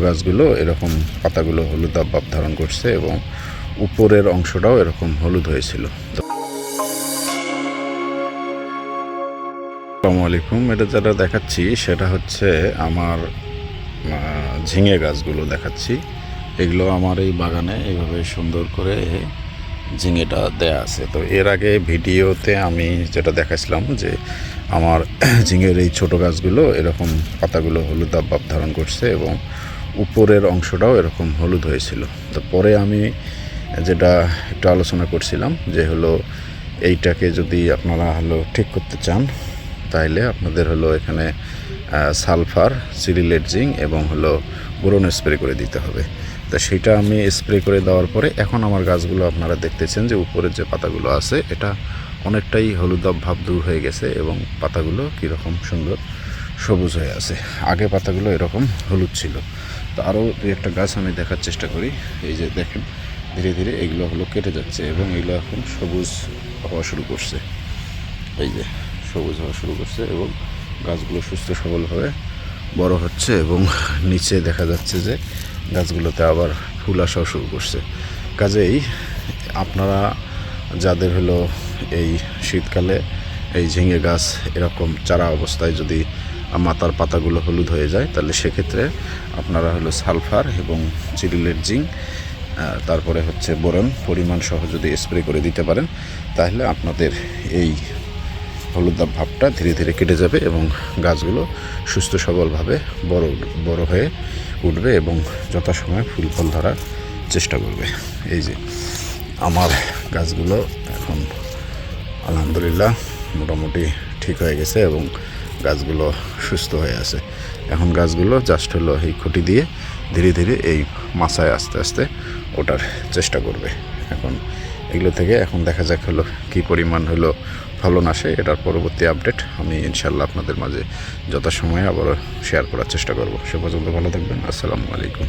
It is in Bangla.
গাছগুলো এরকম পাতাগুলো হলুদ ভাব ধারণ করছে এবং উপরের অংশটাও এরকম হলুদ হয়েছিল। আলাইকুম, এটা যেটা দেখাচ্ছি সেটা হচ্ছে আমার ঝিঙে গাছগুলো দেখাচ্ছি। এগুলো আমার এই বাগানে এইভাবে সুন্দর করে ঝিঙেটা দেয়া আছে। তো এর আগে ভিডিওতে আমি যেটা দেখাছিলাম যে আমার ঝিঙের এই ছোট গাছগুলো এরকম পাতাগুলো হলুদ ভাব ধারণ করছে এবং উপরের অংশটাও এরকম হলুদ হয়েছিল। তো পরে আমি যেটা একটু আলোচনা করছিলাম যে হলো এইটাকে যদি আপনারা হলো ঠিক করতে চান, তাইলে আপনাদের হলো এখানে সালফার সিরিলেট জিঙ্ক এবং হলো বোরন স্প্রে করে দিতে হবে। তো সেটা আমি স্প্রে করে দেওয়ার পরে এখন আমার গাছগুলো আপনারা দেখতেছেন যে উপরের যে পাতাগুলো আছে, এটা অনেকটাই হলুদাব ভাব দূর হয়ে গেছে এবং পাতাগুলো কীরকম সুন্দর সবুজ হয়ে আছে। আগে পাতাগুলো এরকম হলুদ ছিল। তো আরও দুই একটা গাছ আমি দেখার চেষ্টা করি। এই যে দেখেন, ধীরে ধীরে এগুলো হলো কেটে যাচ্ছে এবং এগুলো এখন সবুজ হওয়া শুরু করছে। এই যে সবুজ হওয়া শুরু করছে এবং গাছগুলো সুস্থ সবলভাবে বড় হচ্ছে এবং নিচে দেখা যাচ্ছে যে গাছগুলোতে আবার ফুল আসাও শুরু করছে। কাজেই আপনারা যাদের হলো এই শীতকালে এই ঝিঙে গাছ এরকম চারা অবস্থায় যদি মাথার পাতাগুলো হলুদ হয়ে যায়, তাহলে সেক্ষেত্রে আপনারা হলো সালফার এবং চিরিলের জিঙ্ক তারপরে হচ্ছে বোরন পরিমাণ সহ যদি স্প্রে করে দিতে পারেন, তাহলে আপনাদের এই হলুদাব ভাবটা ধীরে ধীরে কেটে যাবে এবং গাছগুলো সুস্থ সবলভাবে বড় বড় হয়ে উঠবে এবং যথাসময়ে ফুল ফল ধরার চেষ্টা করবে। এই যে আমার গাছগুলো এখন আলহামদুলিল্লাহ মোটামুটি ঠিক হয়ে গেছে এবং গাছগুলো সুস্থ হয়ে আছে। এখন গাছগুলো জাস্ট হলো এই খুঁটি দিয়ে ধীরে ধীরে এই মাছায় আস্তে আস্তে ওটার চেষ্টা করবে। এখন এগুলো থেকে এখন দেখা যাক হলো কী পরিমাণ হলো ফলন আসে, এটার পরবর্তী আপডেট আমি ইনশাল্লাহ আপনাদের মাঝে যথাসময়ে আবারও শেয়ার করার চেষ্টা করব। সে পর্যন্ত ভালো থাকবেন, আসসালামু আলাইকুম।